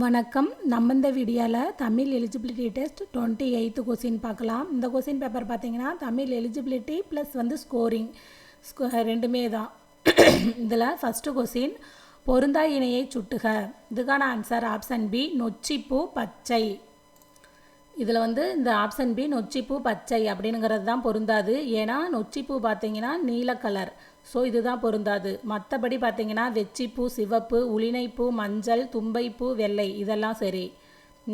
வணக்கம். நம்ம இந்த வீடியோவில் Tamil eligibility test twenty eighth question பார்க்கலாம். இந்த கொஸ்டின் பேப்பர் பார்த்தீங்கன்னா தமிழ் எலிஜிபிலிட்டி ப்ளஸ் வந்து ஸ்கோரிங் ஸ்கோ ரெண்டுமே தான். இதில் ஃபஸ்ட்டு கொஸ்டின் பொருந்தா இணையை சுட்டுக. இதுக்கான ஆன்சர் ஆப்ஷன் பி நொச்சிப்பூ பச்சை. இதில் வந்து இந்த ஆப்ஷன் பி நொச்சிப்பூ பச்சை அப்படிங்கிறது தான் பொருந்தாது. ஏன்னா நொச்சிப்பூ பார்த்தீங்கன்னா நீல கலர் ஸோ இதுதான் பொருந்தாது. மற்றபடி பார்த்தீங்கன்னா வெச்சிப்பூ சிவப்பு உளினைப்பூ மஞ்சள் தும்பைப்பூ வெள்ளை இதெல்லாம் சரி.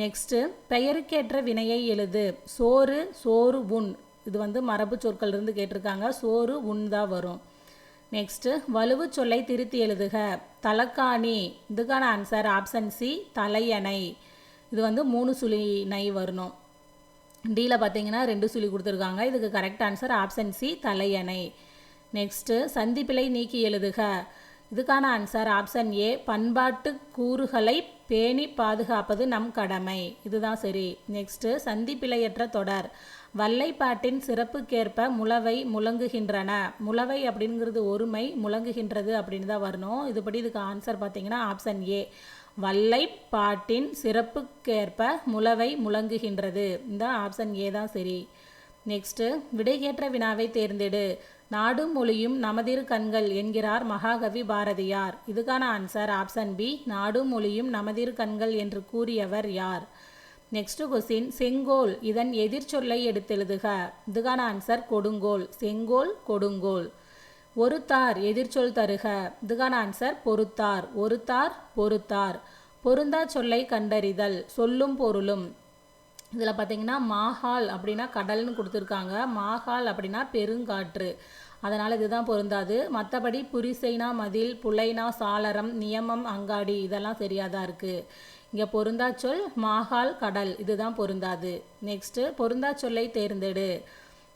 நெக்ஸ்ட்டு பெயருக்கேற்ற வினையை எழுது. சோறு சோறு உண். இது வந்து மரபு சொற்கள் இருந்து கேட்டிருக்காங்க. சோறு உண் தான் வரும். நெக்ஸ்ட்டு வலுவு சொல்லை திருத்தி எழுதுக. தலக்காணி. இதுக்கான ஆன்சர் ஆப்ஷன் சி தலையணை. இது வந்து மூணு சுழி நை வரணும். டியில் பார்த்தீங்கன்னா ரெண்டு சுழி கொடுத்துருக்காங்க. இதுக்கு கரெக்ட் ஆன்சர் ஆப்ஷன் சி தலையணை. நெக்ஸ்ட்டு சந்திப்பிலை நீக்கி எழுதுக. இதுக்கான ஆன்சர் ஆப்ஷன் ஏ பண்பாட்டு கூறுகளை பேணி பாதுகாப்பது நம் கடமை. இதுதான் சரி. நெக்ஸ்ட்டு சந்திப்பிழையற்ற தொடர். வல்லைப்பாட்டின் சிறப்புக்கேற்ப முளவை முழங்குகின்றன. முளவை அப்படிங்கிறது ஒருமை முழங்குகின்றது அப்படின்னு தான் வரணும். இதுபடி இதுக்கு ஆன்சர் பார்த்தீங்கன்னா ஆப்ஷன் ஏ வல்லைப்பாட்டின் சிறப்புக்கேற்ப முளவை முழங்குகின்றது. இந்த ஆப்ஷன் ஏ தான் சரி. நெக்ஸ்ட்டு விடையேற்ற வினாவை தேர்ந்தெடு. நாடும் மொழியும் நமதிரு கண்கள் என்கிறார் மகாகவி பாரதியார். இதுக்கான ஆன்சர் ஆப்ஷன் பி நாடும் மொழியும் நமதிரு கண்கள் என்று கூறியவர் யார்? நெக்ஸ்ட் கொஸ்டின் செங்கோல் இதன் எதிர்ச்சொல்லை எடுத்தெழுதுக. இதுக்கான ஆன்சர் கொடுங்கோல் செங்கோல் கொடுங்கோல். ஒருத்தார் எதிர்ச்சொல் தருக. இதுக்கான ஆன்சர் பொறுத்தார். ஒருத்தார் பொறுத்தார். பொருந்தா சொல்லை கண்டறிதல் சொல்லும் பொருளும். இதில் பார்த்தீங்கன்னா மாஹால் அப்படின்னா கடல்னு கொடுத்துருக்காங்க. மாஹால் அப்படின்னா பெருங்காற்று. அதனால் இதுதான் பொருந்தாது. மற்றபடி புரிசைனா மதில் புலைனா சாளரம் நியமம் அங்காடி இதெல்லாம் சரியாக தான் இருக்குது இங்கே பொருந்தா சொல் மாஹால் கடல். இதுதான் பொருந்தாது. நெக்ஸ்ட்டு பொருந்தா சொல்லை தேர்ந்தெடு.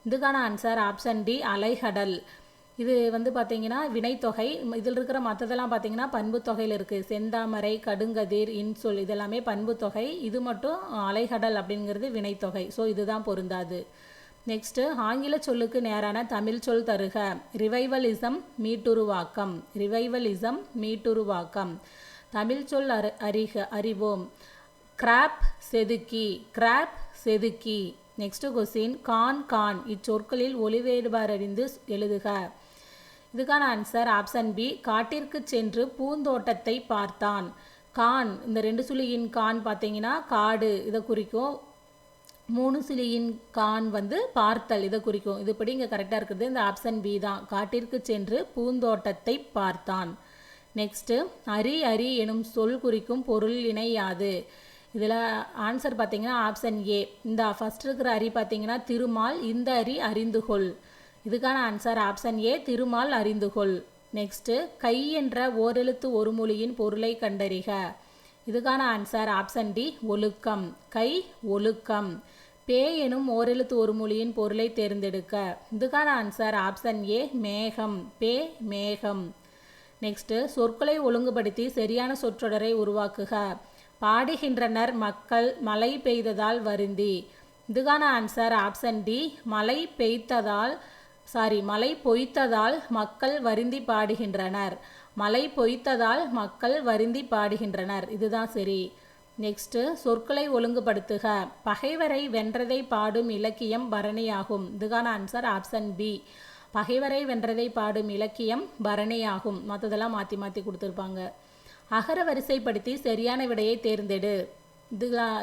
இதுக்கான ஆன்சர் ஆப்ஷன் டி அலைகடல். இது வந்து பார்த்தீங்கன்னா வினைத்தொகை இதில் இருக்கிற மற்றதெல்லாம் பார்த்தீங்கன்னா பண்புத்தொகையில் இருக்குது செந்தாமரை கடுங்கதிர் இன்சொல் இதெல்லாமே பண்புத்தொகை இது மட்டும் அலைகடல் அப்படிங்கிறது வினைத்தொகை. ஸோ இதுதான் பொருந்தாது. நெக்ஸ்ட்டு ஆங்கில சொல்லுக்கு நேரான தமிழ் சொல் தருக. ரிவைவலிசம் மீட்டுருவாக்கம். ரிவைவலிசம் மீட்டுருவாக்கம். தமிழ் சொல் அறி அறிக அறிவோம். கிராப் செதுக்கி. கிராப் செதுக்கி. நெக்ஸ்ட் கொஸ்டின் கான் கான். இச்சொற்களில் ஒளிவேறுபாடறிந்து எழுதுக. இதுக்கான ஆன்சர் ஆப்ஷன் பி காட்டிற்கு சென்று பூந்தோட்டத்தை பார்த்தான். கான் இந்த ரெண்டு சுழியின் கான் பார்த்தீங்கன்னா காடு இதை குறிக்கும். மூணு சுழியின் கான் வந்து பார்த்தல் இதை குறிக்கும். இதுபடி இங்கே கரெக்டாக இருக்கிறது இந்த ஆப்ஷன் பி தான். காட்டிற்கு சென்று பூந்தோட்டத்தை பார்த்தான். நெக்ஸ்ட்டு அரி அரி எனும் சொல் குறிக்கும் பொருள் இணையாது. இதில் ஆன்சர் பார்த்தீங்கன்னா ஆப்ஷன் ஏ இந்த ஃபஸ்ட் இருக்கிற அரி பார்த்தீங்கன்னா திருமால் இந்த அரி அறிந்துகொள் இதுக்கான ஆன்சர் ஆப்ஷன் ஏ திருமால் அறிந்துகொள். நெக்ஸ்ட்டு கை என்ற ஓரெழுத்து ஒரு மொழியின் பொருளை கண்டறிக. இதுக்கான ஆன்சர் ஆப்ஷன் டி ஒழுக்கம். கை ஒழுக்கம். பே எனும் ஓரெழுத்து ஒரு மொழியின் பொருளை தேர்ந்தெடுக்க. இதுக்கான ஆன்சர் ஆப்ஷன் ஏ மேகம். பே மேகம். நெக்ஸ்ட்டு சொற்களை ஒழுங்குபடுத்தி சரியான சொற்றொடரை உருவாக்குக. பாடுகின்றனர் மக்கள் மழை பெய்ததால் வருந்தி. இதுக்கான ஆன்சர் ஆப்ஷன் டி மழை பெய்த்ததால் சாரி மழை பொய்த்ததால் மக்கள் வருந்தி பாடுகின்றனர். மழை பொய்த்ததால் மக்கள் வருந்தி பாடுகின்றனர். இதுதான் சரி. நெக்ஸ்ட்டு சொற்களை ஒழுங்குபடுத்துக. பகைவரை வென்றதை பாடும் இலக்கியம் பரணியாகும். இதுக்கான ஆன்சர் ஆப்ஷன் பி பகைவரை வென்றதை பாடும் இலக்கியம் பரணியாகும். மற்றதெல்லாம் மாற்றி மாற்றி கொடுத்துருப்பாங்க. அகர வரிசைப்படுத்தி சரியான விடையை தேர்ந்தெடு.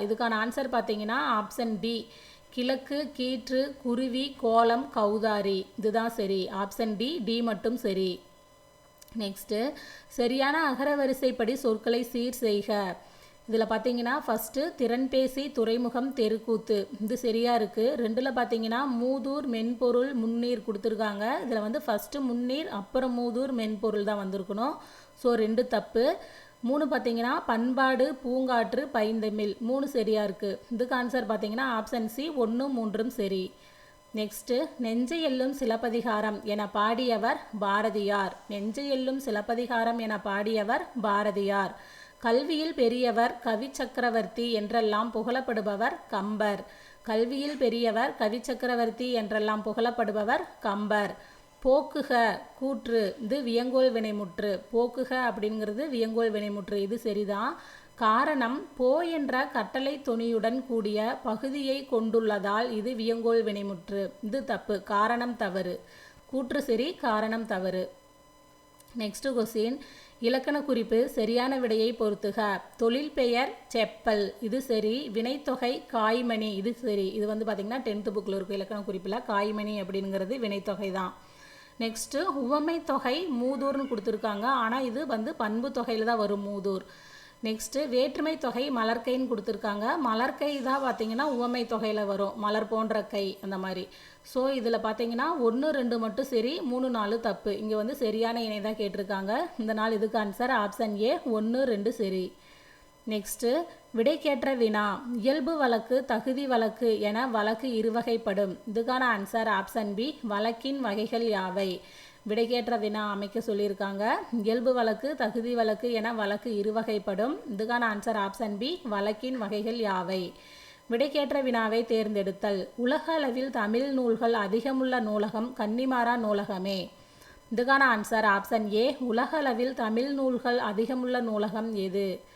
இதுக்கான ஆன்சர் பார்த்தீங்கன்னா ஆப்ஷன் பி கிழக்கு கீற்று குருவி கோலம் கௌதாரி. இதுதான் சரி. ஆப்ஷன் டி டி மட்டும் சரி. நெக்ஸ்ட்டு சரியான அகர வரிசைப்படி சொற்களை சீர் செய்க. இதில் பார்த்தீங்கன்னா ஃபஸ்ட்டு திறன்பேசி துறைமுகம் தெருக்கூத்து. இது சரியாக இருக்குது ரெண்டில் பார்த்தீங்கன்னா மூதூர் மென்பொருள் முன்னீர் கொடுத்துருக்காங்க. இதில் வந்து ஃபஸ்ட்டு முன்னீர் அப்புறம் மூதூர் மென்பொருள் தான் வந்திருக்கணும். ஸோ ரெண்டு தப்பு. மூணு பார்த்தீங்கன்னா பண்பாடு பூங்காற்று பைந்தமிழ் மூணு சரியாக இருக்குது இதுக்கு ஆன்சர் பார்த்தீங்கன்னா ஆப்ஷன் சி ஒன்று மூன்றும் சரி. நெக்ஸ்ட்டு நெஞ்சை எல்லும் சிலப்பதிகாரம் என பாடியவர் பாரதியார். நெஞ்சை எல்லும் சிலப்பதிகாரம் என பாடியவர் பாரதியார். கல்வியில் பெரியவர் கவி சக்கரவர்த்தி என்றெல்லாம் புகழப்படுபவர் கம்பர். கல்வியில் பெரியவர் கவி சக்கரவர்த்தி என்றெல்லாம் புகழப்படுபவர் கம்பர். போக்குக கூற்று இது வியங்கோல் வினைமுற்று. போக்குக அப்படிங்கிறது வியங்கோல் வினைமுற்று. இது சரிதான். காரணம் போ என்ற கட்டளை தொனியுடன் கூடிய பகுதியை கொண்டுள்ளதால் இது வியங்கோல் வினைமுற்று. இது தப்பு. காரணம் தவறு. கூற்று சரி காரணம் தவறு. நெக்ஸ்ட் கொஸ்டின் இலக்கண குறிப்பு சரியான விடையை பொறுத்துக. தொழில் பெயர் செப்பல். இது சரி. வினைத்தொகை காய்மணி. இது சரி. இது வந்து பார்த்திங்கன்னா டென்த்து புக்கில் இருக்கும் இலக்கண குறிப்பில். காய்மணி அப்படிங்கிறது வினைத்தொகை தான் நெக்ஸ்ட்டு உவமை தொகை மூதூர்னு கொடுத்துருக்காங்க. ஆனால் இது வந்து பண்பு தொகையில் தான் வரும் மூதூர். நெக்ஸ்ட்டு வேற்றுமை தொகை மலர்க்கைன்னு கொடுத்துருக்காங்க. மலர்க்கை தான் பார்த்தீங்கன்னா உவமை தொகையில் வரும். மலர் போன்ற கை அந்த மாதிரி. ஸோ இதில் பார்த்தீங்கன்னா ஒன்று ரெண்டு மட்டும் சரி மூணு நாலு தப்பு. இங்கே வந்து சரியான இணை தான் கேட்டிருக்காங்க. இந்த நாள் இதுக்கு ஆன்சர் ஆப்ஷன் ஏ ஒன்று ரெண்டு சரி. நெக்ஸ்ட்டு விடைக்கேற்ற வினா இயல்பு வழக்கு தகுதி வழக்கு என வழக்கு இருவகைப்படும். இதுக்கான ஆன்சர் ஆப்ஷன் பி வழக்கின் வகைகள் யாவை? விடைக்கேற்ற வினா அமைக்க சொல்லியிருக்காங்க. இயல்பு வழக்கு தகுதி வழக்கு என வழக்கு இருவகைப்படும். இதுக்கான ஆன்சர் ஆப்ஷன் பி வழக்கின் வகைகள் யாவை? விடைக்கேற்ற வினாவை தேர்ந்தெடுத்தல். உலக அளவில் தமிழ் நூல்கள் அதிகமுள்ள நூலகம் கன்னிமாரா நூலகமே. இதுக்கான ஆன்சர் ஆப்ஷன் ஏ உலக அளவில் தமிழ் நூல்கள் அதிகமுள்ள நூலகம் எது?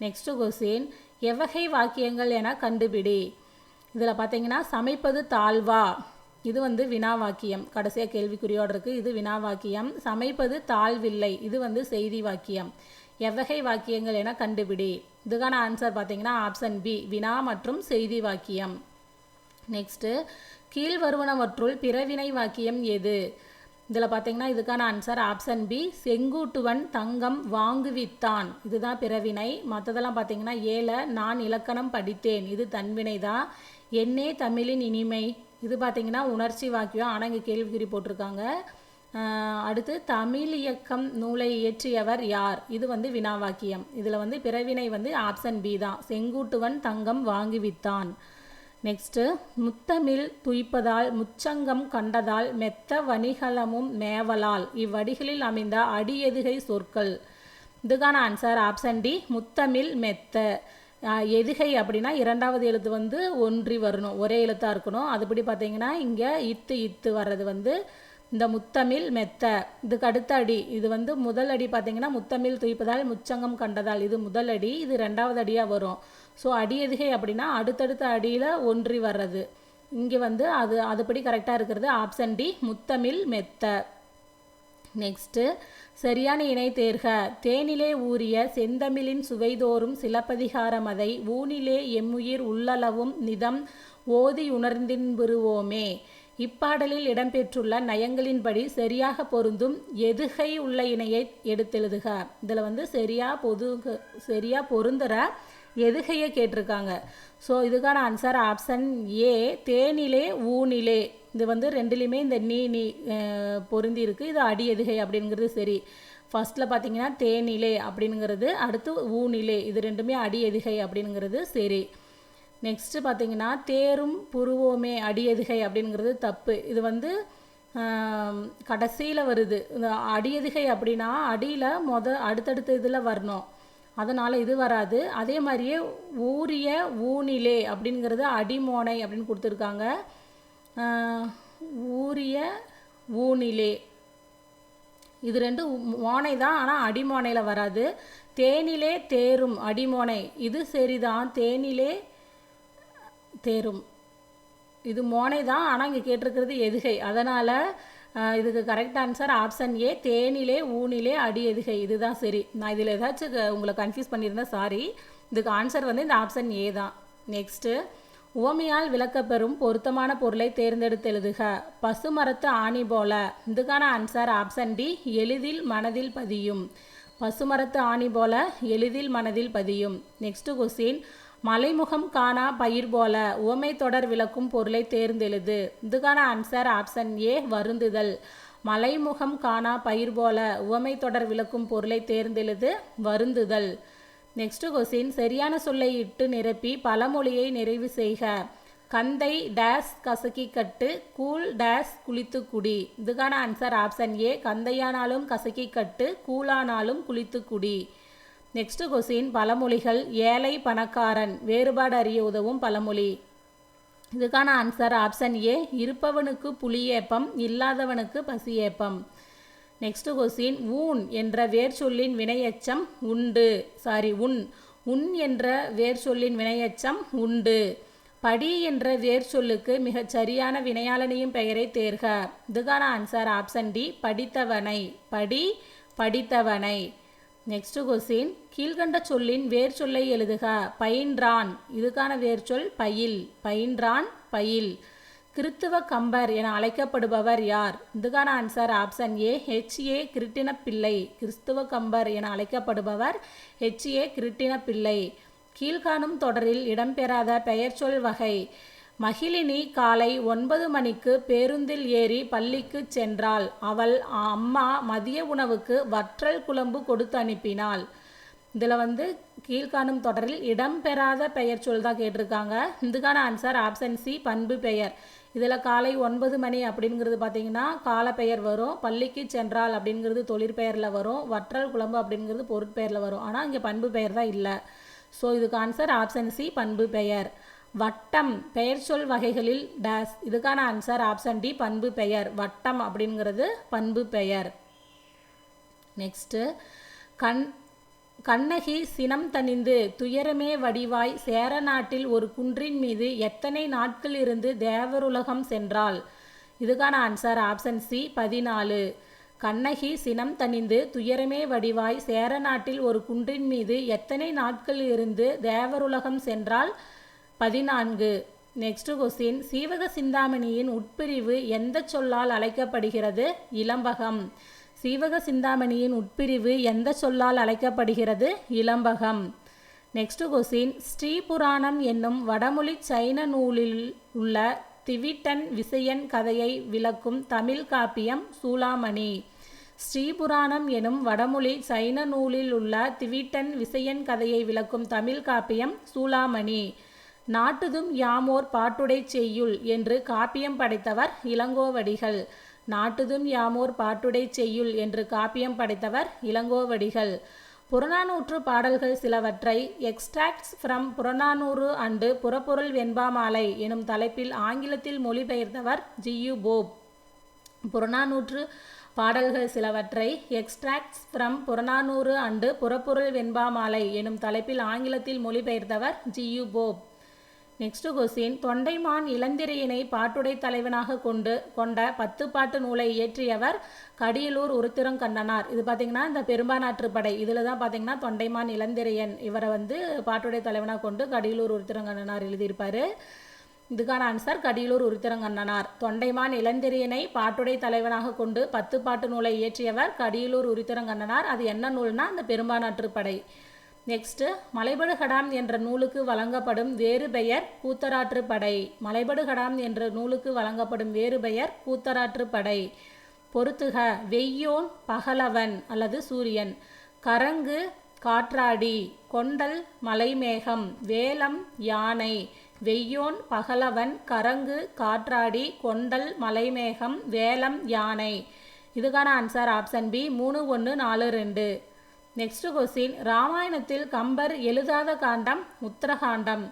நெக்ஸ்ட் கொஸ்டின் எவ்வகை வாக்கியங்கள் என கண்டுபிடி. இதில் பார்த்தீங்கன்னா சமைப்பது தாழ்வா. இது வந்து வினா வாக்கியம். கடைசியாக கேள்விக்குறியோடு இருக்குது இது வினா வாக்கியம். சமைப்பது தாழ்வில்லை. இது வந்து செய்தி வாக்கியம். எவ்வகை வாக்கியங்கள் என கண்டுபிடி. இதுக்கான ஆன்சர் பார்த்தீங்கன்னா ஆப்ஷன் பி வினா மற்றும் செய்தி வாக்கியம். நெக்ஸ்ட்டு கீழ்வருவனவற்றுள் பிறவினை வாக்கியம் எது? இதில் பார்த்தீங்கன்னா இதுக்கான ஆன்சர் ஆப்ஷன் பி செங்கூட்டுவன் தங்கம் வாங்குவித்தான். இதுதான் பிறவினை. மற்றதெல்லாம் பார்த்தீங்கன்னா ஏல நான் இலக்கணம் படித்தேன். இது தன்வினை தான் என்னே தமிழின் இனிமை. இது பார்த்தீங்கன்னா உணர்ச்சி வாக்கியம். ஆனால் இங்கே கேள்விக்குறி போட்டிருக்காங்க. அடுத்து தமிழ் இயக்கம் நூலை இயற்றியவர் யார்? இது வந்து வினா வாக்கியம் இதில் வந்து பிறவினை வந்து ஆப்ஷன் பி தான். செங்கூட்டுவன் தங்கம் வாங்குவித்தான். நெக்ஸ்ட்டு முத்தமிழ் துய்ப்பதால் முச்சங்கம் கண்டதால் மெத்த வணிகலமும் மேவலால். இவ்வடிகளில் அமைந்த அடியெதுகை சொற்கள். இதுக்கான ஆன்சர் ஆப்ஷன் டி முத்தமிழ் மெத்த. எதுகை அப்படின்னா இரண்டாவது எழுத்து வந்து ஒன்றி வரணும் ஒரே எழுத்தாக இருக்கணும். அதுபடி பார்த்தீங்கன்னா இங்கே இத்து இத்து வர்றது வந்து இந்த முத்தமிழ் மெத்த. இதுக்கு அடுத்த அடி இது வந்து முதல் அடி பார்த்தீங்கன்னா முத்தமிழ் துய்ப்பதால் முச்சங்கம் கண்டதால். இது முதல் அடி இது ரெண்டாவது அடியாக வரும். ஸோ அடியதுகை அப்படின்னா அடுத்தடுத்த அடியில் ஒன்றி வர்றது. இங்கே வந்து அது அதுபடி கரெக்டாக இருக்கிறது. ஆப்ஷன் டி முத்தமிழ் மெத்த. நெக்ஸ்ட்டு சரியான இணை தேர்க. தேனிலே ஊறிய செந்தமிழின் சுவைதோறும் சிலப்பதிகாரம் அதை ஊனிலே எம்முயிர் உள்ளளவும் நிதம் ஓதி உணர்ந்தின்புருவோமே இப்பாடலில் இடம்பெற்றுள்ள நயங்களின்படி சரியாக பொருந்தும் எதுகை உள்ள இணையை எடுத்தெழுதுக. இதில் வந்து சரியாக பொது சரியா பொருந்துற எதுகையை கேட்டிருக்காங்க? ஸோ இதுக்கான ஆன்சர் ஆப்ஷன் ஏ தேனிலே ஊனிலே. இது வந்து ரெண்டுலேயுமே இந்த நீ நீ பொருந்தி இருக்குது இது அடி எதுகை அப்படிங்கிறது சரி. ஃபஸ்ட்டில் பார்த்தீங்கன்னா தேனிலே அப்படிங்கிறது அடுத்து ஊனிலே. இது ரெண்டுமே அடி எதுகை அப்படிங்கிறது சரி. நெக்ஸ்ட்டு பார்த்தீங்கன்னா தேரும் புருவோமே அடி எதுகை அப்படிங்கிறது தப்பு. இது வந்து கடைசியில் வருது. இந்த அடி எதுகை அப்படின்னா அடியில் மொத அடுத்தடுத்த இதில் வரணும். அதனால் இது வராது. அதே மாதிரியே ஊரிய ஊனிலே அப்படிங்கிறது அடிமோனை அப்படின்னு கொடுத்துருக்காங்க. ஊரிய ஊனிலே. இது ரெண்டு மோனை தான் ஆனால் அடிமோனையில் வராது. தேனிலே தேரும் அடிமோனை. இது சரிதான். தேனிலே தேரும். இது மோனை தான் ஆனால் இங்கே கேட்டிருக்கிறது எதுகை. அதனால் இதுக்கு கரெக்ட் ஆன்சர் ஆப்ஷன் ஏ தேனிலே ஊனிலே அடி எதுகை. இதுதான் சரி. நான் இதில் ஏதாச்சும் உங்களை கன்ஃபியூஸ் பண்ணியிருந்தேன் சாரி இதுக்கு ஆன்சர் வந்து இந்த ஆப்ஷன் ஏ தான். நெக்ஸ்ட்டு உவமையால் விளக்கப்பெறும் பொருத்தமான பொருளை தேர்ந்தெடுத்து எழுதுக. பசுமரத்து ஆணி போல. இதுக்கான ஆன்சர் ஆப்ஷன் டி எளிதில் மனதில் பதியும். பசுமரத்து ஆணி போல எளிதில் மனதில் பதியும். நெக்ஸ்ட் கொஸ்டின் மலைமுகம் காணா பயிர் போல உவமை தொடர் விளக்கும் பொருளை தேர்ந்தெழுது. இதுக்கான ஆன்சர் ஆப்ஷன் ஏ வருந்துதல். மலைமுகம் காணா பயிர் போல உவமை தொடர் விளக்கும் பொருளை தேர்ந்தெழுது வருந்துதல். நெக்ஸ்ட் கொஸ்டின் சரியான சொல்லை இட்டு நிரப்பி பழமொழியை நிறைவு செய்க. கந்தை டேஸ் கசக்கி கட்டு கூல் டேஸ் குளித்து குடி. இதுக்கான ஆன்சர் ஆப்ஷன் ஏ கந்தையானாலும் கசக்கி கட்டு கூலானாலும் குளித்து குடி. நெக்ஸ்ட் கொஸ்டின் பழமொழிகள் ஏழை பணக்காரன். வேறுபாடு அறிய உதவும் பழமொழி. இதுக்கான ஆன்சர் ஆப்ஷன் ஏ இருப்பவனுக்கு புலியேப்பம் இல்லாதவனுக்கு பசியேப்பம். நெக்ஸ்ட் கொஸ்டின் ஊன் என்ற வேர் சொல்லின் வினையச்சம் உண்டு. சாரி உன். உன் என்ற வேர் சொல்லின் வினையச்சம் உண்டு. படி என்ற வேர் சொல்லுக்கு மிகச் சரியான வினையாளனையும் பெயரை தேர்க. இதுக்கான ஆன்சர் ஆப்ஷன் டி படித்தவனை. படி படித்தவனை. நெக்ஸ்ட் கொஸ்டின் கீழ்கண்ட சொல்லின் வேர் சொல்லை எழுதுக. பயின்றான். இதுக்கான வேர் சொல் பயில். பயின்றான் பயில். கிறித்துவ கம்பர் என அழைக்கப்படுபவர் யார்? இதுக்கான answer option A H A Krishna Pillai கிறிஸ்துவ கம்பர் என அழைக்கப்படுபவர் ஹெச் ஏ கிருட்டின பிள்ளை கீழ்காணும் தொடரில் இடம்பெறாத பெயர்ச்சொல் வகை. மகிழினி காலை ஒன்பது மணிக்கு பேருந்தில் ஏறி பள்ளிக்கு சென்றாள். அவள் அம்மா மதிய உணவுக்கு வற்றல் குழம்பு கொடுத்து அனுப்பினாள். இதில் வந்து கீழ்காணும் தொடரில் இடம்பெறாத பெயர் சொல் தான் கேட்டிருக்காங்க. இதுக்கான ஆன்சர் ஆப்ஷன் சி பண்பு பெயர். இதில் காலை ஒன்பது மணி அப்படிங்கிறது பார்த்தீங்கன்னா கால பெயர் வரும் பள்ளிக்கு சென்றால் அப்படிங்கிறது தொழிற்பெயரில் வரும் வற்றல் குழம்பு அப்படிங்கிறது பொருட்பெயரில் வரும். ஆனால் இங்கே பண்பு பெயர் தான் இல்லை. ஸோ இதுக்கு ஆன்சர் ஆப்ஷன் சி பண்பு பெயர். வட்டம் பெயர் சொல் வகைகளில் டேஸ் இதுக்கான ஆன்சர் ஆப்ஷன் டி பண்பு பெயர். வட்டம் அப்படிங்கிறது பண்பு பெயர். நெக்ஸ்ட்டு கண் கண்ணகி சினம் தணிந்து துயரமே வடிவாய் சேர நாட்டில் ஒரு குன்றின் மீது எத்தனை நாட்கள் இருந்து தேவருலகம் சென்றாள்? இதுக்கான ஆன்சர் ஆப்ஷன் சி பதினாலு. கண்ணகி சினம் தணிந்து துயரமே வடிவாய் சேர நாட்டில் ஒரு குன்றின் மீது எத்தனை நாட்கள் இருந்து தேவருலகம் சென்றால் பதினான்கு. நெக்ஸ்ட் கொஸ்டின் சீவக சிந்தாமணியின் உட்பிரிவு எந்த சொல்லால் அழைக்கப்படுகிறது? இளம்பகம் சீவக சிந்தாமணியின் உட்பிரிவு எந்த சொல்லால் அழைக்கப்படுகிறது? இளம்பகம் நெக்ஸ்ட் கொஸ்டின் ஸ்ரீபுராணம் என்னும் வடமொழி சைன நூலில் உள்ள திவிட்டன் விசயன் கதையை விளக்கும் தமிழ் காப்பியம் சூளாமணி ஸ்ரீபுராணம் எனும் வடமொழி சைன நூலில் உள்ள திவிட்டன் விசயன் கதையை விளக்கும் தமிழ் காப்பியம் சூளாமணி நாட்டுதும் யாமோர் பாட்டுடை செய்யுள் என்று காப்பியம் படைத்தவர் இளங்கோவடிகள். நாட்டுதும் யாமோர் பாட்டுடை செய்யுள் என்று காப்பியம் படைத்தவர் இளங்கோவடிகள். புறநானூற்று பாடல்கள் சிலவற்றை எக்ஸ்ட்ராக்ட்ஸ் ஃப்ரம் புறநானூறு அண்டு புறப்பொருள் வெண்பாமாலை எனும் தலைப்பில் ஆங்கிலத்தில் மொழிபெயர்த்தவர் ஜியு போப். புறநானூற்று பாடல்கள் சிலவற்றை எக்ஸ்ட்ராக்ட்ஸ் ஃப்ரம் புறநானூறு அண்டு புறப்பொருள் வெண்பாமாலை எனும் தலைப்பில் ஆங்கிலத்தில் மொழிபெயர்த்தவர் G U Pope. Next question Thondaiman இளந்திரையினை பாட்டுடை தலைவனாக கொண்டு கொண்ட பத்து பாட்டு நூலை இயற்றியவர் கடியலூர் உருத்திரங்கண்ணனார். இது பார்த்தீங்கன்னா இந்த பெரும்பானாற்று படை. இதில் தான் பார்த்தீங்கன்னா தொண்டைமான் இளந்திரையன் இவரை வந்து பாட்டுடை தலைவனாக கொண்டு கடியலூர் உருத்திரங்கண்ணனார் எழுதியிருப்பார். இதுக்கான ஆன்சர் கடியலூர் உருத்திரங்கண்ணனார். தொண்டைமான் இளந்திரையனை பாட்டுடை தலைவனாக கொண்டு பத்து பாட்டு நூலை இயற்றியவர் கடியலூர் உருத்திரங்கண்ணனார். அது என்ன நூல்னா அந்த பெரும்பானாற்று படை. நெக்ஸ்ட்டு மலைபடுகடாம் என்ற நூலுக்கு வழங்கப்படும் வேறு பெயர் கூத்தராற்று படை. மலைபடுகடாம் என்ற நூலுக்கு வழங்கப்படும் வேறு பெயர் கூத்தராற்று படை. பொறுத்துக வெய்யோன் பகலவன் அல்லது சூரியன். கரங்கு காற்றாடி. கொண்டல் மலைமேகம். வேலம் யானை. வெய்யோன் பகலவன். கரங்கு காற்றாடி. கொண்டல் மலைமேகம். வேலம் யானை. இதுக்கான ஆன்சர் ஆப்ஷன் பி மூணு ஒன்று நாலு ரெண்டு. நெக்ஸ்ட் கொஸ்டின் ராமாயணத்தில் கம்பர் எழுதாத காண்டம் உத்தரகாண்டம்.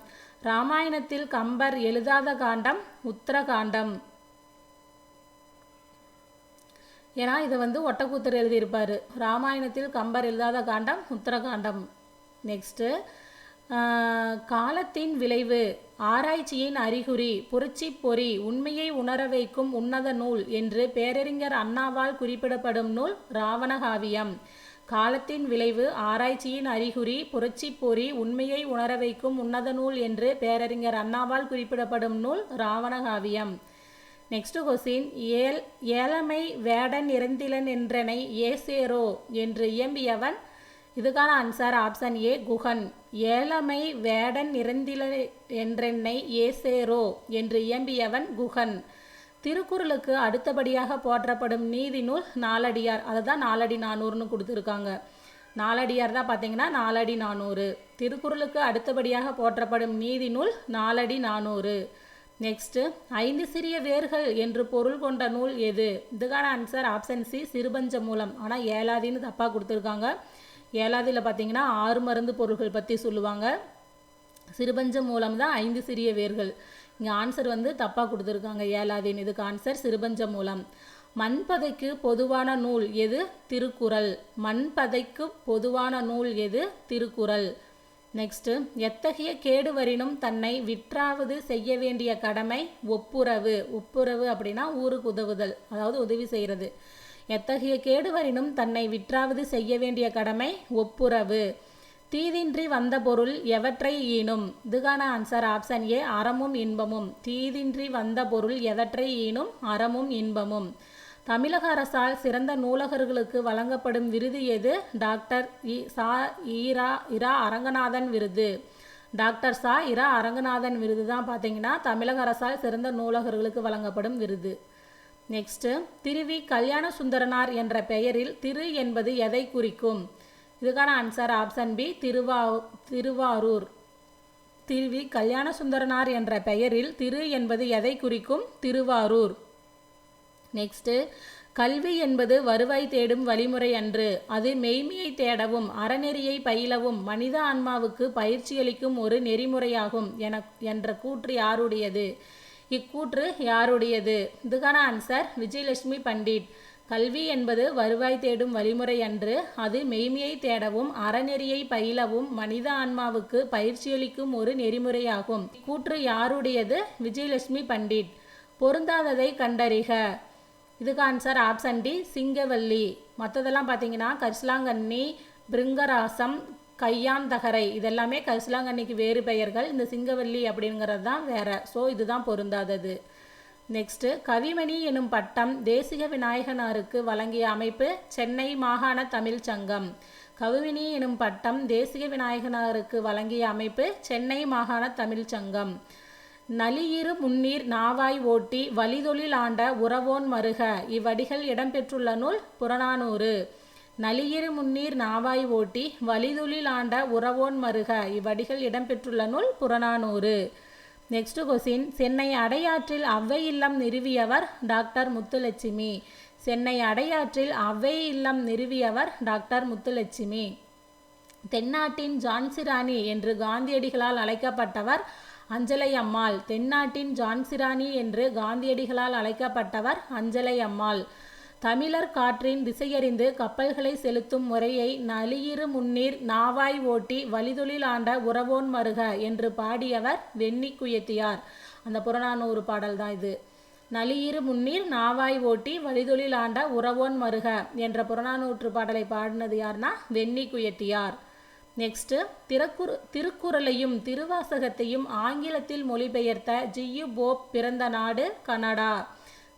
ராமாயணத்தில் கம்பர் எழுதாத காண்டம் உத்தரகாண்டம். ஏன்னா இதை வந்து ஒட்டக்கூத்தர் எழுதியிருப்பார். ராமாயணத்தில் கம்பர் எழுதாத காண்டம் உத்தரகாண்டம். நெக்ஸ்ட்டு காலத்தின் விளைவு. ஆராய்ச்சியின் அறிகுறி. புரட்சி பொறி. உண்மையை உணர வைக்கும் உன்னத நூல் என்று பேரறிஞர் அண்ணாவால் குறிப்பிடப்படும் நூல் ராவணகாவியம். காலத்தின் விளைவு ஆராய்ச்சியின் அறிகுறி புரட்சி பொறி உண்மையை உணர வைக்கும் உன்னத நூல் என்று பேரறிஞர் அண்ணாவால் குறிப்பிடப்படும் நூல் ராவணகாவியம். நெக்ஸ்ட் கொஸ்டின் ஏல் ஏழமை வேடன் இறந்திலன் என்றனை ஏசேரோ என்று இயம்பியவன். இதுக்கான ஆன்சர் ஆப்ஷன் ஏ குகன். ஏழமை வேடன் இறந்தில என்றென்னை ஏசேரோ என்று இயம்பியவன் குகன். திருக்குறளுக்கு அடுத்தபடியாக போற்றப்படும் நீதி நூல் நாலடியார். அதை தான் நாலடி நானூறுன்னு கொடுத்துருக்காங்க. நாலடியார் தான் பார்த்தீங்கன்னா நாலடி நானூறு. திருக்குறளுக்கு அடுத்தபடியாக போற்றப்படும் நீதி நூல் நாலடி நானூறு. நெக்ஸ்ட்டு ஐந்து சிறிய வேர்கள் என்று பொருள் கொண்ட நூல் எது? இதுக்கான ஆன்சர் ஆப்ஷன் சி சிறுபஞ்ச மூலம். ஆனால் ஏழாதின்னு தப்பாக கொடுத்துருக்காங்க. ஏழாதியில் பார்த்தீங்கன்னா ஆறு மருந்து பொருள்கள் பற்றி சொல்லுவாங்க. சிறுபஞ்ச மூலம் தான் ஐந்து சிறிய வேர்கள். இங்கே ஆன்சர் வந்து தப்பாக கொடுத்துருக்காங்க. ஏழாதீன் இதுக்கு ஆன்சர் சிறுபஞ்ச மூலம். மண்பதைக்கு பொதுவான நூல் எது? திருக்குறள். மண்பதைக்கு பொதுவான நூல் எது? திருக்குறள். நெக்ஸ்ட்டு எத்தகைய கேடு வரினும் தன்னை விற்றாவது செய்ய வேண்டிய கடமை? ஒப்புரவு. ஒப்புரவு அப்படின்னா ஊருக்கு உதவுதல் அதாவது உதவி செய்கிறது எத்தகைய கேடு வரினும் தன்னை விற்றாவது செய்ய வேண்டிய கடமை? ஒப்புரவு. தீதின்றி வந்த பொருள் எவற்றை ஈனும்? இதுக்கான ஆன்சர் ஆப்ஷன் ஏ அறமும் இன்பமும். தீதின்றி வந்த பொருள் எவற்றை ஈனும்? அறமும் இன்பமும். தமிழக அரசால் சிறந்த நூலகர்களுக்கு வழங்கப்படும் விருது எது? டாக்டர் இ சா ஈரா இரா அரங்கநாதன் விருது. டாக்டர் சா இரா அரங்கநாதன் விருது தான் பார்த்தீங்கன்னா தமிழக அரசால் சிறந்த நூலகர்களுக்கு வழங்கப்படும் விருது. நெக்ஸ்ட்டு திருவி கல்யாண சுந்தரனார் என்ற பெயரில் திரு என்பது எதை குறிக்கும்? இதுக்கான ஆன்சர் ஆப்ஷன் பி திருவா திருவாரூர். திருவி கல்யாண சுந்தரனார் என்ற பெயரில் திரு என்பது எதை குறிக்கும்? திருவாரூர். நெக்ஸ்ட்டு கல்வி என்பது வருவாய் தேடும் வழிமுறை அன்று. அது மெய்மையை தேடவும் அறநெறியை பயிலவும் மனித ஆன்மாவுக்கு பயிற்சியளிக்கும் ஒரு நெறிமுறையாகும் என என்ற கூற்று யாருடையது? இக்கூற்று யாருடையது? இதுக்கான ஆன்சர் விஜயலட்சுமி பண்டிட். கல்வி என்பது வருவாய் தேடும் வழிமுறை அன்று அது மெய்மையை தேடவும் அறநெறியை பயிலவும் மனித ஆன்மாவுக்கு பயிற்சியளிக்கும் ஒரு நெறிமுறையாகும். கூற்று யாருடையது? விஜயலட்சுமி பண்டிட். பொருந்தாததை கண்டறிக. இதுக்கு ஆன்சர் ஆப்ஷன் டி சிங்கவல்லி. மற்றதெல்லாம் பார்த்தீங்கன்னா கரிசலாங்கண்ணி பிருங்கராசம் கையாந்தகரை. இதெல்லாமே கரிசலாங்கண்ணிக்கு வேறு பெயர்கள். இந்த சிங்கவல்லி அப்படிங்கிறது தான் வேற. ஸோ இதுதான் பொருந்தாதது. நெக்ஸ்ட்டு கவிமணி எனும் பட்டம் தேசிக விநாயகனாருக்கு வழங்கிய அமைப்பு சென்னை மாகாண தமிழ் சங்கம். கவிமணி எனும் பட்டம் தேசிக விநாயகனாருக்கு வழங்கிய அமைப்பு சென்னை மாகாண தமிழ் சங்கம். நலியிரு முன்னீர் நாவாய் ஓட்டி வலிதொழில் ஆண்ட உறவோன் மருக இவ்வடிகள் இடம்பெற்றுள்ள நூல் புறநானூறு. நலியிரு முன்னீர் நாவாய் ஓட்டி வலிதொழில் ஆண்ட உறவோன் மருக இவ்வடிகள் இடம்பெற்றுள்ள நூல் புறநானூறு. நெக்ஸ்ட் கொஸ்டின் சென்னை அடையாற்றில் அவ்வை இல்லம் நிறுவியவர் டாக்டர் முத்துலட்சுமி. சென்னை அடையாற்றில் அவ்வை இல்லம் நிறுவியவர் டாக்டர் முத்துலட்சுமி. தென்னாட்டின் ஜான்சி ராணி என்று காந்தியடிகளால் அழைக்கப்பட்டவர் அஞ்சலை அம்மாள் தென்னாட்டின் ஜான்சிராணி என்று காந்தியடிகளால் அழைக்கப்பட்டவர் அஞ்சலை அம்மாள் தமிழர் காற்றின் திசையறிந்து கப்பல்களை செலுத்தும் முறையை நலியிரு முன்னீர் நாவாய் ஓட்டி வழிதொழில் ஆண்ட உறவோன் மருக என்று பாடியவர் வெண்ணி குயத்தியார். அந்த புறநானூறு பாடல் தான் இது. நலியிரு முன்னீர் நாவாய் ஓட்டி வழிதொழில் ஆண்ட உறவோன் மருக என்ற புறநானூற்று பாடலை பாடினது யார்னா வெண்ணி குயத்தியார். நெக்ஸ்ட்டு திருக்குறு திருக்குறளையும் திருவாசகத்தையும் ஆங்கிலத்தில் மொழிபெயர்த்த ஜியு போப் பிறந்த நாடு கனடா.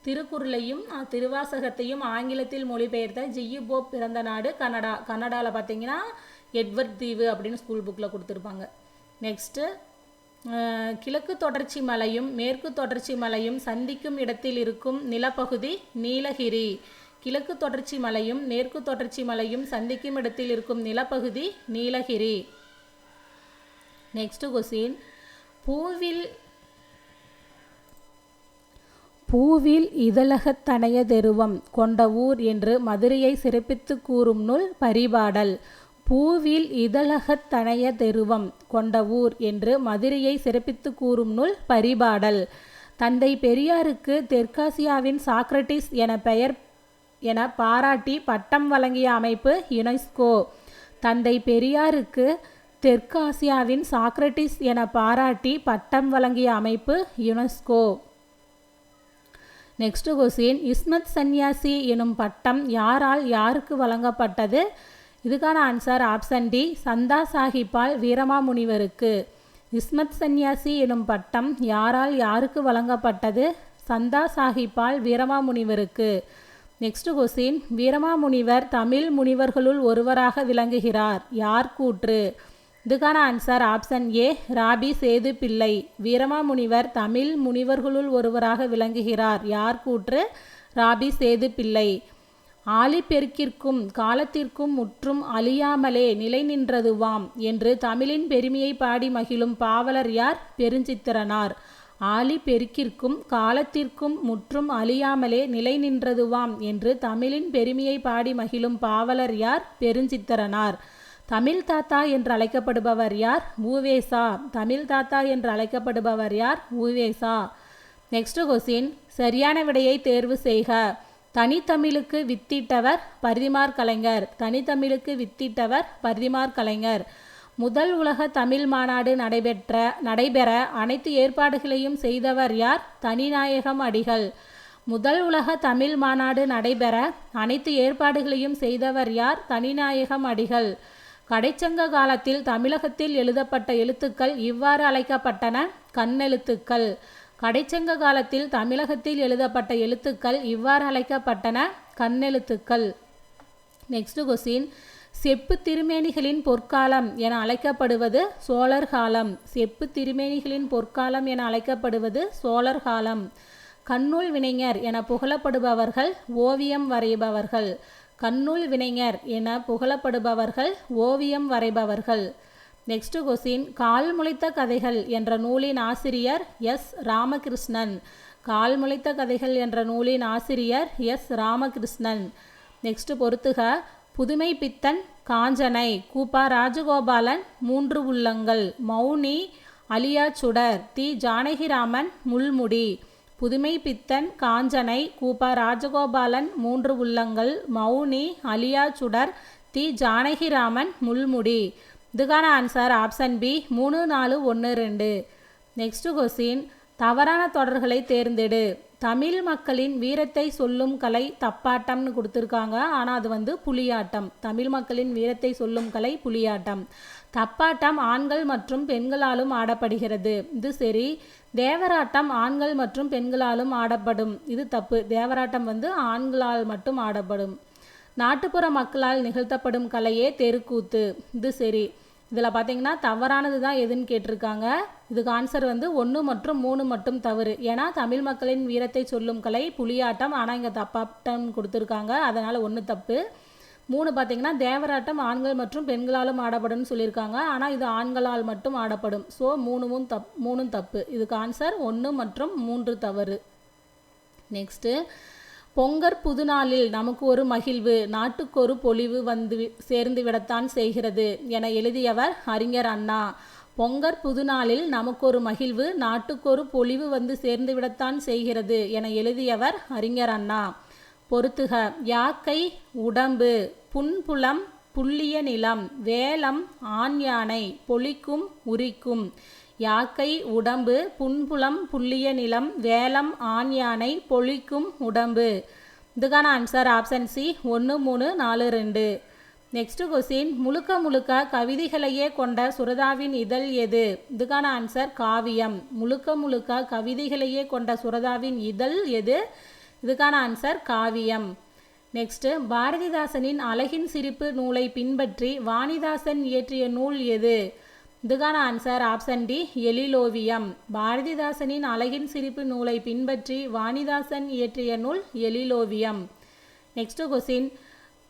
திருக்குறளையும் திருவாசகத்தையும் ஆங்கிலத்தில் மொழிபெயர்த்த ஜியு போப் பிறந்த நாடு கனடா. கனடாவில் பார்த்தீங்கன்னா எட்வர்ட் தீவு அப்படின்னு ஸ்கூல் புக்கில் கொடுத்துருப்பாங்க. நெக்ஸ்ட்டு கிழக்கு தொடர்ச்சி மலையும் மேற்கு தொடர்ச்சி மலையும் சந்திக்கும் இடத்தில் இருக்கும் நிலப்பகுதி நீலகிரி. கிழக்கு தொடர்ச்சி மலையும் மேற்கு தொடர்ச்சி மலையும் சந்திக்கும் இடத்தில் இருக்கும் நிலப்பகுதி நீலகிரி. நெக்ஸ்ட் கொஸ்டின் பூவில் பூவில் இதழகத்தனைய தெருவம் கொண்ட ஊர் என்று மதுரையை சிறப்பித்து கூறும் நூல் பரிபாடல். பூவில் இதழகத்தனைய தெருவம் கொண்ட ஊர் என்று மதுரையை சிறப்பித்து கூறும் நூல் பரிபாடல். தந்தை பெரியாருக்கு தெற்காசியாவின் சாக்ரட்டிஸ் என பெயர் என பாராட்டி பட்டம் வழங்கிய அமைப்பு யுனெஸ்கோ. தந்தை பெரியாருக்கு தெற்காசியாவின் சாக்ரட்டிஸ் என பாராட்டி பட்டம் வழங்கிய அமைப்பு யுனெஸ்கோ. நெக்ஸ்ட் கொஸ்டின் இஸ்மத் சன்னியாசி எனும் பட்டம் யாரால் யாருக்கு வழங்கப்பட்டது? இதுக்கான ஆன்சர் ஆப்ஷன் டி சந்தா சாஹிப்பால் வீரமாமுனிவருக்கு. இஸ்மத் சன்னியாசி எனும் பட்டம் யாரால் யாருக்கு வழங்கப்பட்டது? சந்தா சாஹிப்பால் வீரமாமுனிவருக்கு. நெக்ஸ்ட் கொஸ்டின் வீரமாமுனிவர் தமிழ் முனிவர்களுள் ஒருவராக விளங்குகிறார். யார் கூற்று? இதுக்கான answer option A Ra Pi Sethu Pillai. Veeramamunivar Tamil முனிவர்களுள் ஒருவராக விளங்குகிறார். யார் கூற்று? ராபி சேது பிள்ளை. ஆழிப்பெருக்கிற்கும் காலத்திற்கும் முற்றும் அழியாமலே நிலை நின்றதுவாம் என்று தமிழின் பெருமையை பாடி மகிழும் பாவலர் யார்? பெருஞ்சித்திரனார். ஆலி பெருக்கிற்கும் காலத்திற்கும் முற்றும் அழியாமலே நிலை நின்றதுவாம் என்று தமிழின் பெருமையை பாடி மகிழும் பாவலர் யார்? பெருஞ்சித்திரனார். தமிழ் தாத்தா என்று அழைக்கப்படுபவர் யார்? மூவேசா. தமிழ் தாத்தா என்று அழைக்கப்படுபவர் யார்? மூவேசா. நெக்ஸ்ட் கொஸ்டின் சரியான விடையை தேர்வு செய்க. தனித்தமிழுக்கு வித்திட்டவர் பரிதிமார் கலைஞர். தனித்தமிழுக்கு வித்திட்டவர் பரிதிமார் கலைஞர். முதல் உலக தமிழ் மாநாடு நடைபெற்ற நடைபெற அனைத்து ஏற்பாடுகளையும் செய்தவர் யார்? தனிநாயகம் அடிகள். முதல் உலக தமிழ் மாநாடு நடைபெற அனைத்து ஏற்பாடுகளையும் செய்தவர் யார்? தனிநாயகம் அடிகள். கடைச்சங்க காலத்தில் தமிழகத்தில் எழுதப்பட்ட எழுத்துக்கள் இவ்வாறு அழைக்கப்பட்டன. கண்ணெழுத்துக்கள். கடைச்சங்க காலத்தில் தமிழகத்தில் எழுதப்பட்ட எழுத்துக்கள் இவ்வாறு அழைக்கப்பட்டன. கண்ணெழுத்துக்கள். நெக்ஸ்ட் கொஸ்டின் செப்பு திருமேனிகளின் பொற்காலம் என அழைக்கப்படுவது சோழர் காலம். செப்பு திருமேனிகளின் பொற்காலம் என அழைக்கப்படுவது சோழர் காலம். கண்ணூல் வினைஞர் என புகழப்படுபவர்கள் ஓவியம் வரைபவர்கள். கண்ணூல் வினைஞர் என புகழப்படுபவர்கள் ஓவியம் வரைபவர்கள். நெக்ஸ்ட் கொஸ்டின் கால் முளைத்த கதைகள் என்ற நூலின் ஆசிரியர் எஸ். ராமகிருஷ்ணன். கால் முளைத்த கதைகள் என்ற நூலின் ஆசிரியர் எஸ். ராமகிருஷ்ணன். நெக்ஸ்ட் பொறுத்துக புதுமை பித்தன் காஞ்சனை கூப்பா ராஜகோபாலன் மூன்று உள்ளங்கள் மௌனி அலியா சுடர் தி. ஜானகிராமன் முள்முடி. புதுமை பித்தன் காஞ்சனை கூப்பா ராஜகோபாலன் மூன்று உள்ளங்கள் மௌனி அலியா சுடர் தி ஜானகிராமன் முள்முடி. இதுக்கான ஆன்சர் ஆப்ஷன் பி மூணு நாலு ஒன்று ரெண்டு. நெக்ஸ்ட் கொஸ்டின் தவறான தொடர்களை தேர்ந்தெடு. தமிழ் மக்களின் வீரத்தை சொல்லும் கலை தப்பாட்டம்னு கொடுத்துருக்காங்க. ஆனால் அது வந்து புலியாட்டம். தமிழ் மக்களின் வீரத்தை சொல்லும் கலை புலியாட்டம். தப்பாட்டம் ஆண்கள் மற்றும் பெண்களாலும் ஆடப்படுகிறது. இது சரி தேவராட்டம் ஆண்கள் மற்றும் பெண்களாலும் ஆடப்படும். இது தப்பு. தேவராட்டம் வந்து ஆண்களால் மட்டும் ஆடப்படும். நாட்டுப்புற மக்களால் நிகழ்த்தப்படும் கலையே தெருக்கூத்து. இது சரி. இதில் பார்த்தீங்கன்னா தவறானது தான் எதுன்னு கேட்டிருக்காங்க. இதுக்கு ஆன்சர் வந்து ஒன்று மற்றும் மூணு மட்டும் தவறு. ஏன்னா தமிழ் மக்களின் வீரத்தை சொல்லும் கலை புலியாட்டம் ஆனால் இங்கே தப்பாட்டம் கொடுத்துருக்காங்க. அதனால் ஒன்று தப்பு. மூணு பார்த்தீங்கன்னா தேவராட்டம் ஆண்கள் மற்றும் பெண்களாலும் ஆடப்படும்னு சொல்லியிருக்காங்க. ஆனால் இது ஆண்களால் மட்டும் ஆடப்படும். ஸோ மூணுவும் தப் மூணும் தப்பு. இதுக்கு ஆன்சர் ஒன்று மற்றும் மூன்று தவறு. நெக்ஸ்ட்டு பொங்கற் புதுநாளில் நமக்கு ஒரு மகிழ்வு. நாட்டுக்கொரு பொலிவு வந்து சேர்ந்து விடத்தான் செய்கிறது என எழுதியவர் அறிஞர் அண்ணா. பொங்கற் புதுநாளில் நமக்கொரு மகிழ்வு. நாட்டுக்கொரு பொலிவு வந்து சேர்ந்து விடத்தான் செய்கிறது என எழுதியவர் அறிஞர் அண்ணா. பொறுத்துக யாக்கை உடம்பு. புன்புலம் புள்ளிய நிலம் வேலம் ஆண் யானை பொலிக்கும் உரிக்கும். யாக்கை உடம்பு புன்புலம் புள்ளிய நிலம் வேலம் ஆண் யானை பொழிக்கும் உடம்பு. இதுக்கான ஆன்சர் ஆப்ஷன் சி ஒன்று மூணு நாலு ரெண்டு. நெக்ஸ்ட் கொஸ்டின் முழுக்க முழுக்க கவிதைகளையே கொண்ட சுரதாவின் இதழ் எது? இதுக்கான ஆன்சர் காவியம். முழுக்க முழுக்க கவிதைகளையே கொண்ட சுரதாவின் இதழ் எது? இதுக்கான ஆன்சர் காவியம். நெக்ஸ்ட்டு பாரதிதாசனின் அழகின் சிரிப்பு நூலை பின்பற்றி வாணிதாசன் இயற்றிய நூல் எது? இதுக்கான ஆன்சர் ஆப்ஷன் டி எழிலோவியம். பாரதிதாசனின் அழகின் சிரிப்பு நூலை பின்பற்றி வாணிதாசன் இயற்றிய நூல் எழிலோவியம். நெக்ஸ்ட் கொஸ்டின்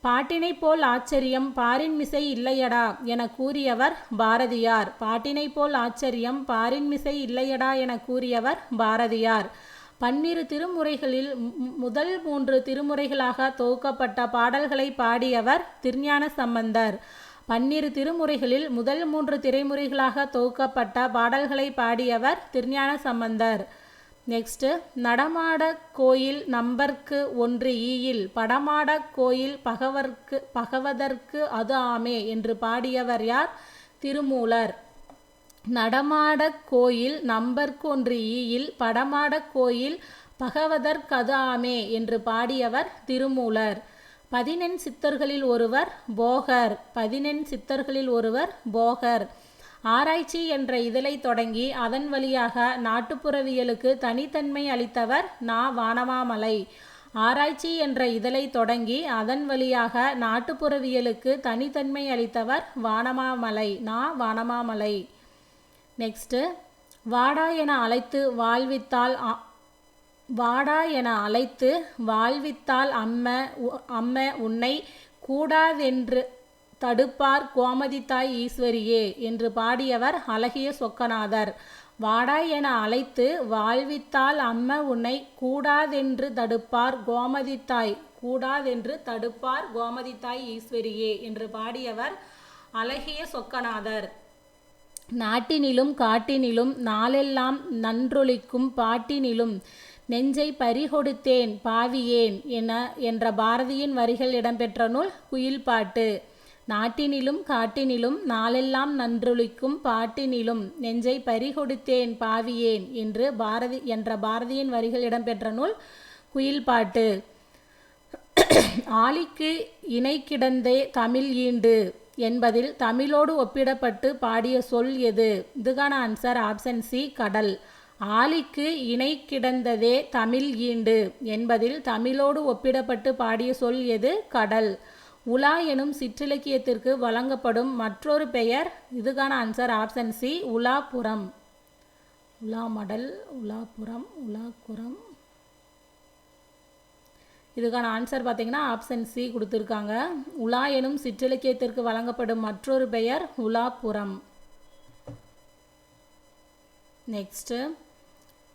பாட்டினை போல் ஆச்சரியம் பாரின் மிசை இல்லையடா என கூறியவர் பாரதியார். பாட்டினை போல் ஆச்சரியம் பாரின் மிசை இல்லையடா என கூறியவர் பாரதியார். பன்னிரு திருமுறைகளில் முதல் மூன்று திருமுறைகளாக தொகுக்கப்பட்ட பாடல்களை பாடியவர் திருஞான சம்பந்தர். பன்னிரு திருமுறைகளில் முதல் மூன்று திரைமுறைகளாக தொகுக்கப்பட்ட பாடல்களை பாடியவர் திருஞான சம்பந்தர். நெக்ஸ்ட்டு நடமாட கோயில் நம்பர்க்கு ஒன்று ஈயில் படமாட கோயில் பகவர்க்கு பகவதற்கு அது ஆமே என்று பாடியவர் யார்? திருமூலர். நடமாடக் கோயில் நம்பர்க்கு ஒன்று ஈயில் படமாடக் கோயில் பகவதர் ஆமே என்று பாடியவர் திருமூலர். பதினெண் சித்தர்களில் ஒருவர் போகர். பதினெண் சித்தர்களில் ஒருவர் போகர். ஆராய்ச்சி என்ற இதழை தொடங்கி அதன் வழியாக நாட்டுப்புறவியலுக்கு தனித்தன்மை அளித்தவர் நா. வானமாமலை ஆராய்ச்சி என்ற இதழை தொடங்கி அதன் வழியாக நாட்டுப்புறவியலுக்கு தனித்தன்மை அளித்தவர் வானமாமலை. நா. வானமாமலை. நெக்ஸ்ட்டு வாடா என அழைத்து வாழ்வித்தால் வாடா என அழைத்து வாழ்வித்தால் அம்ம அம்ம உன்னை கூடாதென்று தடுப்பார் கோமதி தாய் ஈஸ்வரியே என்று பாடியவர் அழகிய சொக்கநாதர். வாடா என அழைத்து வாழ்வித்தால் அம்ம உன்னை கூடாதென்று தடுப்பார் கோமதி தாய் கூடாதென்று தடுப்பார் கோமதி தாய் ஈஸ்வரியே என்று பாடியவர் அழகிய சொக்கநாதர். நாட்டினிலும் காட்டினிலும் நாளெல்லாம் நன்றொழிக்கும் பாட்டினிலும் நெஞ்சை பறிகொடுத்தேன் பாவியேன் என என்ற பாரதியின் வரிகள் இடம்பெற்ற நூல் குயில் பாட்டு. நாட்டினிலும் காட்டினிலும் நாளெல்லாம் நன்றொழிக்கும் பாட்டினிலும் நெஞ்சை பறிகொடுத்தேன் பாவியேன் என்று பாரதி என்ற பாரதியின் வரிகள் இடம்பெற்ற நூல் குயில் பாட்டு. ஆலிக்கு இணை கிடந்தே தமிழ் ஈண்டு. என்பதில் தமிழோடு ஒப்பிடப்பட்டு பாடிய சொல் எது? இதுக்கான ஆன்சர் ஆப்ஷன் சி கடல். ஆலிக்கு இணை கிடந்ததே தமிழ் ஈண்டு என்பதில் தமிழோடு ஒப்பிடப்பட்டு பாடிய சொல் எது? கடல். உலா எனும் சிற்றிலக்கியத்திற்கு வழங்கப்படும் மற்றொரு பெயர் இதுக்கான ஆன்சர் ஆப்ஷன் சி உலாபுரம். உலா மடல் உலாபுரம். உலாக்குரம் இதுக்கான ஆன்சர் பார்த்தீங்கன்னா ஆப்ஷன் சி கொடுத்துருக்காங்க. உலா எனும் சிற்றிலக்கியத்திற்கு வழங்கப்படும் மற்றொரு பெயர் உலாபுரம். நெக்ஸ்ட்டு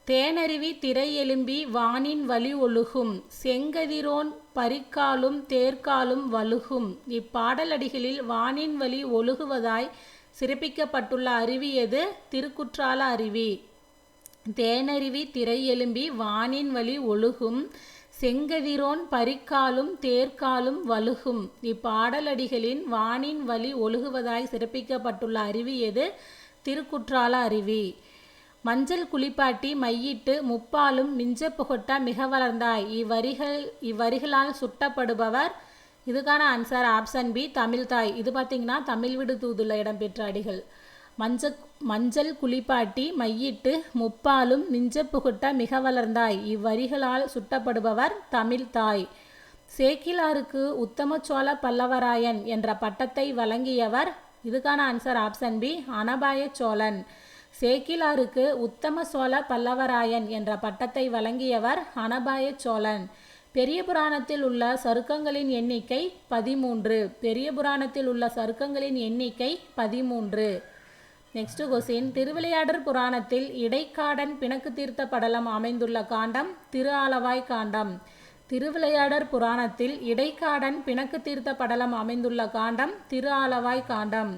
தேனருவி திரை எலும்பி வானின் வழி ஒழுகும். செங்கதிரோன் பரிக்காலும் தேர்காலும் வழுகும். இப்பாடலடிகளில் வானின் வழி ஒழுகுவதாய் சிறப்பிக்கப்பட்டுள்ள அருவி எது? திருக்குற்றால அருவி. தேனருவி திரை எலும்பி வானின் வழி ஒழுகும். செங்கதிரோன் பரிக்காலும் தேர்காலும் வழுகும். இப்பாடலடிகளின் வானின் வழி ஒழுகுவதாய் சிறப்பிக்கப்பட்டுள்ள அருவி எது? திருக்குற்றால அருவி. மஞ்சள் குளிப்பாட்டி மையிட்டு முப்பாலும் மிஞ்ச புகட்டா மிக வளர்ந்தாய். இவ்வரிகள் இவ்வரிகளால் சுட்டப்படுபவர். இதுக்கான ஆன்சர் ஆப்ஷன் பி தமிழ்தாய் இது பார்த்தீங்கன்னா தமிழ் விடு தூதுல இடம்பெற்ற அடிகள். மஞ்ச மஞ்சள் குளிப்பாட்டி மையிட்டு முப்பாலும் மிஞ்ச புகுட்ட மிக வளர்ந்தாய். இவ்வரிகளால் சுட்டப்படுபவர் தமிழ் தாய். சேக்கிலாருக்கு உத்தம பல்லவராயன் என்ற பட்டத்தை வழங்கியவர் இதுக்கான answer option B Anapaya Cholan. சேக்கிலாருக்கு உத்தம சோழ பல்லவராயன் என்ற பட்டத்தை வழங்கியவர் அனபாய சோழன். பெரிய புராணத்தில் உள்ள சருக்கங்களின் எண்ணிக்கை பதிமூன்று. பெரிய புராணத்தில் உள்ள சருக்கங்களின் எண்ணிக்கை பதிமூன்று. நெக்ஸ்ட் கொஸ்டின் திருவிளையாடற் புராணத்தில் இடைக்காடன் பிணக்கு தீர்த்த படலம் அமைந்துள்ள காண்டம் திரு ஆலவாய் காண்டம். திருவிளையாடற் புராணத்தில் இடைக்காடன் பிணக்கு தீர்த்த படலம் அமைந்துள்ள காண்டம் திரு ஆலவாய் காண்டம்.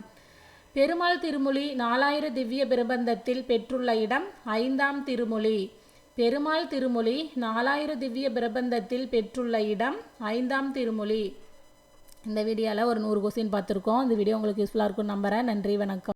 பெருமாள் திருமொழி நாலாயிர திவ்ய பிரபந்தத்தில் பெற்றுள்ள இடம் ஐந்தாம் திருமொழி. பெருமாள் திருமொழி நாலாயிர திவ்ய பிரபந்தத்தில் பெற்றுள்ள இடம் ஐந்தாம் திருமொழி. இந்த வீடியோவில் ஒரு நூறு கொஸ்டின் பார்த்துருக்கோம். இந்த வீடியோ உங்களுக்கு யூஸ்ஃபுல்லாக இருக்கும் நம்புகிறேன் நன்றி வணக்கம்.